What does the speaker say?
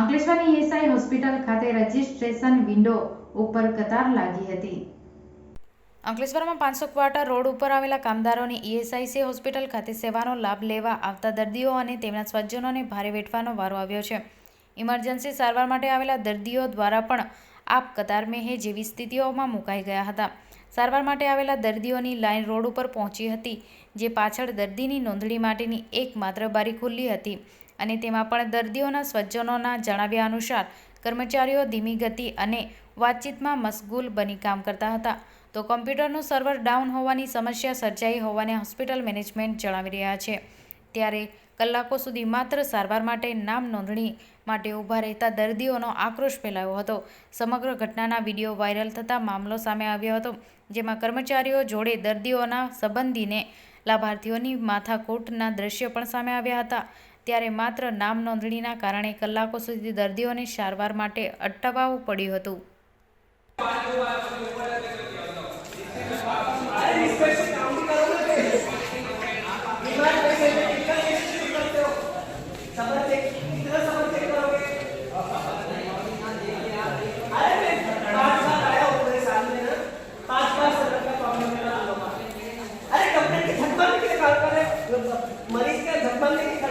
અંકલેશ્વરની SI hospital ખાતે registration window ઉપર કતાર લાગી હતી. અંકલેશ્વરમાં પાંચસો ક્વાર્ટર રોડ ઉપર આવેલા કામદારોની ઈએસઆઈસી હોસ્પિટલ ખાતે સેવાનો લાભ લેવા આવતા દર્દીઓ અને તેમના સ્વજનોને ભારે વેઠવાનો વારો આવ્યો છે. ઇમરજન્સી સારવાર માટે આવેલા દર્દીઓ દ્વારા પણ આપ કતાર મેહે જેવી સ્થિતિઓમાં મુકાઈ ગયા હતા. સારવાર માટે આવેલા દર્દીઓની લાઇન રોડ ઉપર પહોંચી હતી, જે પાછળ દર્દીની નોંધણી માટેની એકમાત્ર બારી ખુલ્લી હતી. અને તેમાં પણ દર્દીઓના સ્વજનોના જણાવ્યા અનુસાર, કર્મચારીઓ ધીમી ગતિ અને વાતચીતમાં મશગુલ બની કામ કરતા હતા. તો કોમ્પ્યુટરનું સર્વર ડાઉન હોવાની સમસ્યા સર્જાઈ હોવાને હોસ્પિટલ મેનેજમેન્ટ જણાવી રહ્યા છે. ત્યારે કલાકો સુધી માત્ર સારવાર માટે નામ નોંધણી માટે ઊભા રહેતા દર્દીઓનો આક્રોશ ફેલાયો હતો. સમગ્ર ઘટનાના વીડિયો વાયરલ થતાં મામલો સામે આવ્યો હતો, જેમાં કર્મચારીઓ જોડે દર્દીઓના સંબંધીને લાભાર્થીઓની માથાકૂટના દ્રશ્યો પણ સામે આવ્યા હતા. ત્યારે માત્ર નામ નોંધણીના કારણે કલાકો સુધી દર્દીઓને સારવાર માટે અટકાવવું પડ્યું હતું. મરીજ કે જબ્બલ નહીં?